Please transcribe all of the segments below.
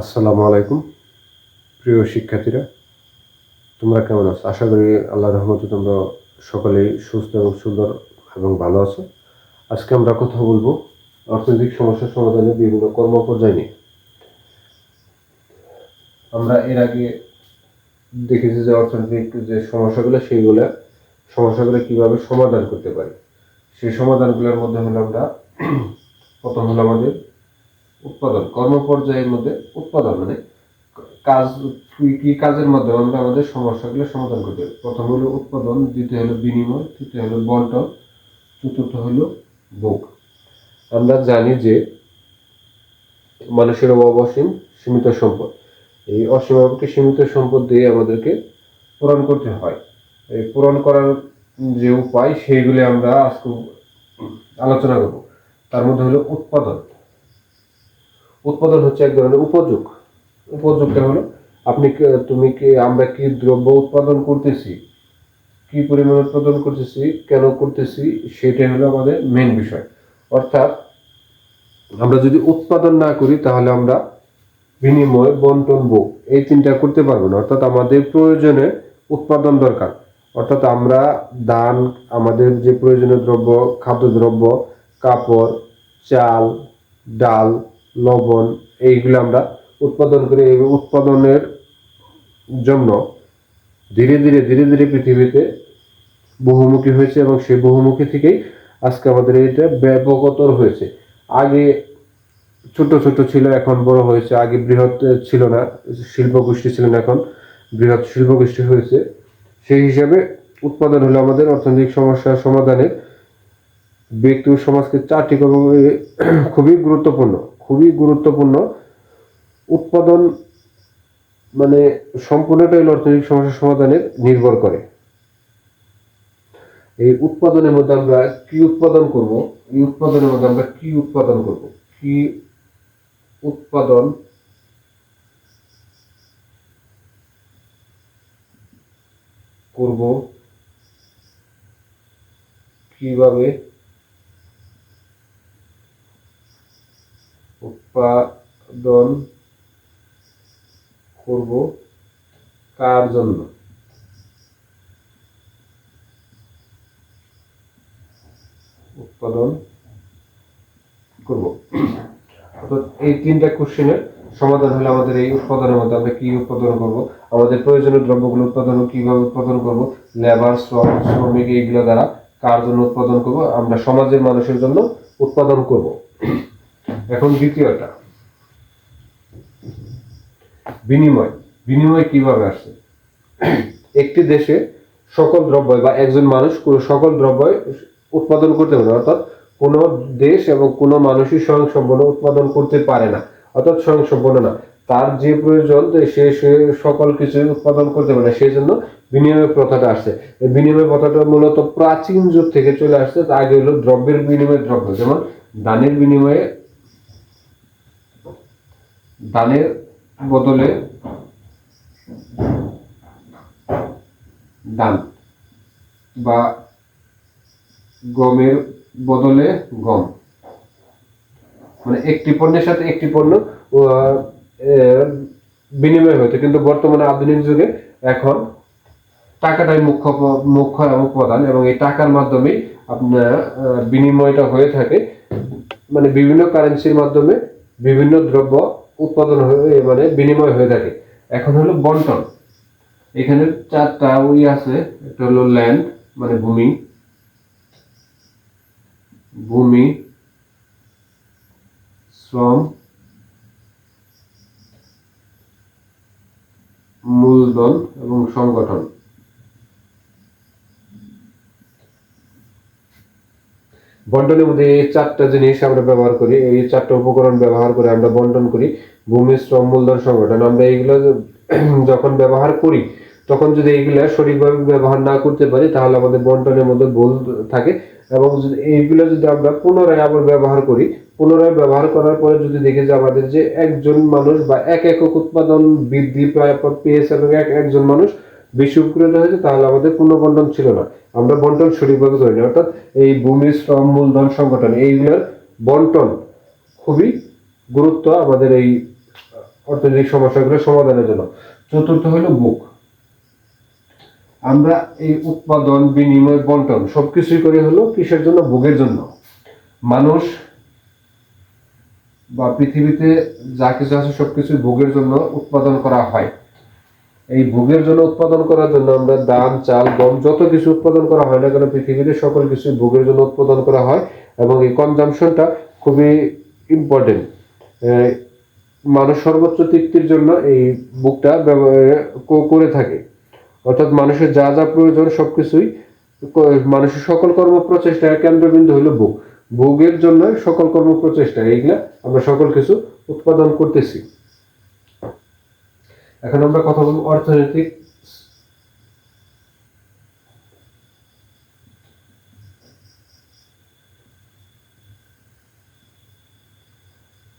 আসসালামু আলাইকুম। প্রিয় শিক্ষার্থীরা, তোমরা কেমন আছো? আশা করি আল্লাহ রহমতে তোমরা সকলেই সুস্থ এবং সুন্দর এবং ভালো আছো। আজকে আমরা কথা বলব অর্থনৈতিক সমস্যার সমাধানে বিভিন্ন কর্মপর্যায় নিয়ে। আমরা এর আগে দেখেছি যে অর্থনৈতিক যে সমস্যাগুলো, সেইগুলো, সমস্যাগুলো কীভাবে সমাধান করতে পারি। সেই সমাধানগুলোর মধ্যে হলো আমরা, প্রথম হলো আমাদের উৎপাদন, কর্মপর্যায়ের মধ্যে উৎপাদন মানে কাজ, কি কাজের মাধ্যমে আমরা আমাদের সমস্যাগুলো সমাধান করতে পারি। প্রথম হলো উৎপাদন, দ্বিতীয় হলো বিনিময়, তৃতীয় হলো বন্টন, চতুর্থ হলো ভোগ। আমরা জানি যে মানুষের অভাব অসীম, সীমিত সম্পদ। এই অসীমাবধি সীমিত সম্পদ দিয়ে আমাদেরকে পূরণ করতে হয়। এই পূরণ করার যে উপায়, সেইগুলি আমরা আজকে আলোচনা করব। তার মধ্যে হলো উৎপাদন। উৎপাদন হচ্ছে এক ধরনের উপযোগ। উপযোগটা হলো, আপনি তুমি কি, আমরা কি দ্রব্য উৎপাদন করতেছি? কি পরিমাণ উৎপাদন করতেছি? কেন করতেছি? সেটাই হলো আমাদের মেন বিষয়। অর্থাৎ, আমরা যদি উৎপাদন না করি, তাহলে আমরা বিনিময় বন্টন ভোগ, এই তিনটা করতে পারব না। অর্থাৎ আমাদের প্রয়োজনে উৎপাদন দরকার। অর্থাৎ আমরা দান আমাদের যে প্রয়োজনীয় দ্রব্য, খাদ্যদ্রব্য, কাপড়, চাল, ডাল লবণ, এইগুলো আমরা উৎপাদন করে। এই উৎপাদনের জন্য ধীরে ধীরে ধীরে ধীরে পৃথিবীতে বহুমুখী হয়েছে এবং সেই বহুমুখী থেকেই আজকে আমাদের এটা ব্যাপকতর হয়েছে। আগে ছোট ছোট ছিল, এখন বড় হয়েছে। আগে বৃহৎ ছিল না শিল্প গোষ্ঠী ছিল না এখন। বৃহৎ শিল্প গোষ্ঠী হয়েছে। সেই হিসাবে উৎপাদন হলো আমাদের অর্থনৈতিক সমস্যার সমাধানের, ব্যক্তি সমাজকে চারটি খুবই গুরুত্বপূর্ণ। খুবই গুরুত্বপূর্ণ। উৎপাদন মানে সম্পূর্ণটাই অর্থনৈতিক সমস্যা সমাধানের নির্ভর করে। এই উৎপাদনের মধ্যে আমরা কি উৎপাদন করব? এই উৎপাদনের মধ্যে আমরা কি উৎপাদন করব? কি উৎপাদন করব? কীভাবে উৎপাদন করব কার জন্য? উৎপাদন করব। অর্থাৎ এই তিনটা কোশ্চেনের সমাধান হলে আমাদের এই উৎপাদনের মধ্যে আমরা কি উৎপাদন করব? আমাদের প্রয়োজনীয় দ্রব্যগুলো উৎপাদন, কীভাবে উৎপাদন করব? লেবার শ্রম, শ্রমিক এইগুলো দ্বারা কার জন্য উৎপাদন করব? আমরা সমাজের মানুষের জন্য উৎপাদন করব। এখন দ্বিতীয়টা। বিনিময়। বিনিময় কীভাবে আসছে? একটি দেশে সকল দ্রব্য বা একজন মানুষ সকল দ্রব্য উৎপাদন করতে পারে। অর্থাৎ কোনো দেশ এবং কোনো মানুষই স্বয়ংসম্পূর্ণ উৎপাদন করতে পারে না, অর্থাৎ স্বয়ংসম্পূর্ণ না। তার যে প্রয়োজন সে সে সকল কিছু উৎপাদন করতে পারে সেই জন্য বিনিময় প্রথাটা আসছে। এই বিনিময় প্রথাটা মূলত প্রাচীন যুগ থেকে চলে আসছে আগে হলো দ্রব্যের বিনিময় দ্রব্য, যেমন দানের বিনিময়ে দানের বদলে দান বা গমের বদলে গম। মানে একটি পণ্যের সাথে একটি পণ্য বিনিময় হতো কিন্তু বর্তমানে আধুনিক যুগে এখন টাকাটাই মুখ্য মুখ্য এবং প্রধান এবং এই টাকার মাধ্যমে আপনার বিনিময়টা হয়ে থাকে। মানে বিভিন্ন কারেন্সির মাধ্যমে বিভিন্ন দ্রব্য উৎপাদন হয়ে মানে বিনিময় হয়ে থাকে। এখন হলো বন্টন। এখানে চারটা ওই আছে, একটা হলো ল্যান্ড মানে ভূমি। ভূমি, শ্রম, মূলধন এবং সংগঠন। বন্টনের মধ্যে এই চারটা জিনিস আমরা ব্যবহার করি, এই চারটা উপকরণ ব্যবহার করে আমরা বন্টন করি। ভূমি, শ্রম, মূলধন সংগঠন। আমরা এইগুলো যখন ব্যবহার করি, তখন যদি এইগুলো সঠিকভাবে ব্যবহার না করতে পারি, তাহলে আমাদের বন্টনের মধ্যে ভুল থাকে এবং এইগুলো যদি আমরা পুনরায় আবার ব্যবহার করি, পুনরায় ব্যবহার করার পরে যদি দেখি যে আমাদের যে একজন মানুষ বা এক একক উৎপাদন বৃদ্ধি পেয়েছে এবং এক একজন মানুষ বেশি উপকৃত হয়েছে, তাহলে আমাদের পূর্ণ বন্টন ছিল না। আমরা বন্টন সঠিকভাবে করিনি। অর্থাৎ এই ভূমি শ্রম মূলধন সংগঠন এইগুলোর বন্টন, খুবই গুরুত্ব আমাদের এই অর্থনৈতিক সমস্যাগুলো সমাধানের জন্য। চতুর্থ হলো বুক আমরা এই উৎপাদন, বিনিময়, বন্টন সবকিছুই করে হলো কিসের জন্য? ভোগের জন্য। মানুষ বা পৃথিবীতে যা কিছু আছে সবকিছু ভোগের জন্য উৎপাদন করা হয়। এই ভোগের জন্য উৎপাদন করার জন্য আমরা ধান, চাল, গম যত কিছু উৎপাদন করা হয় না কেন, পৃথিবীতে সকল কিছু ভোগের জন্য উৎপাদন করা হয় এবং এই কনজামশনটা খুবই ইম্পর্টেন্ট মানুষ সর্বোচ্চ তৃপ্তির জন্য এই বুকটা করে থাকে। অর্থাৎ মানুষের যা যা প্রয়োজন সব কিছুই মানুষের সকল কর্ম প্রচেষ্টার কেন্দ্রবিন্দু হলো বুক ভোগের জন্য সকল কর্ম প্রচেষ্টা এইগুলা আমরা সকল কিছু উৎপাদন করতেছি। এখন আমরা কথা বলব অর্থনৈতিক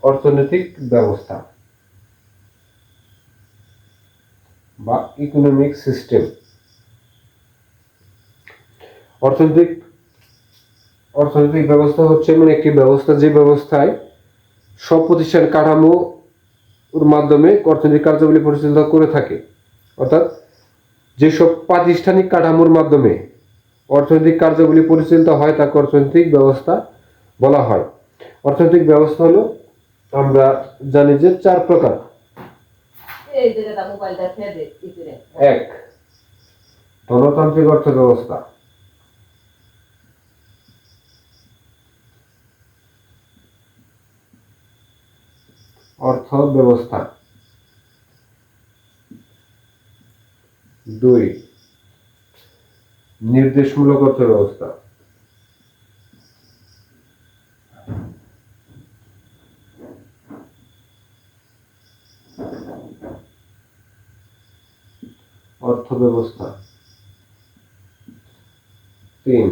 অর্থনৈতিক ব্যবস্থা বা ইকোনমিক সিস্টেম অর্থনৈতিক অর্থনৈতিক ব্যবস্থা হচ্ছে এমন একটি ব্যবস্থা যে ব্যবস্থায় সব প্রতিষ্ঠান কাঠামো মাধ্যমে অর্থনৈতিক কার্যাবলী পরিচালনা করে থাকে। অর্থাৎ যেসব প্রাতিষ্ঠানিক কাঠামোর মাধ্যমে অর্থনৈতিক কার্যাবলী পরিচালিত হয় তাকে অর্থনৈতিক ব্যবস্থা বলা হয়। অর্থনৈতিক ব্যবস্থা হলো আমরা জানি যে চার প্রকার। এক ধনতান্ত্রিক অর্থ ব্যবস্থা অর্থ ব্যবস্থা দুই নির্দেশমূলক অর্থ ব্যবস্থা অর্থ ব্যবস্থা তিন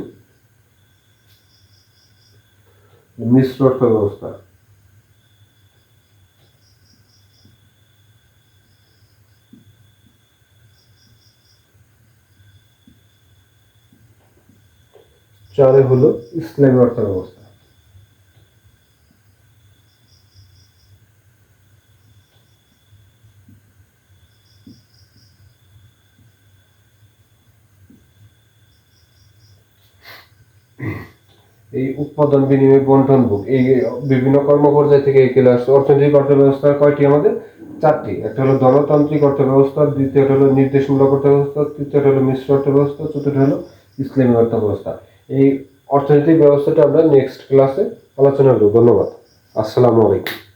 মিশ্র অর্থ ব্যবস্থা চারে হলো ইসলামী অর্থ ব্যবস্থা এই উৎপাদন বিনিময় বন্টন বুক এই বিভিন্ন কর্মপর্যায় থেকে এই আসছে অর্থনৈতিক অর্থ ব্যবস্থা কয়টি? আমাদের চারটি। একটা হলো ধনতান্ত্রিক অর্থ ব্যবস্থা দ্বিতীয়টা হলো নির্দেশমূলক অর্থ ব্যবস্থা তৃতীয়টা হলো মিশ্র অর্থ ব্যবস্থা চতুর্থ হলো ইসলামী অর্থ ব্যবস্থা এই অর্থনৈতিক ব্যবস্থাটা আমরা নেক্সট ক্লাসে আলোচনা করব। ধন্যবাদ। আসসালামু আলাইকুম।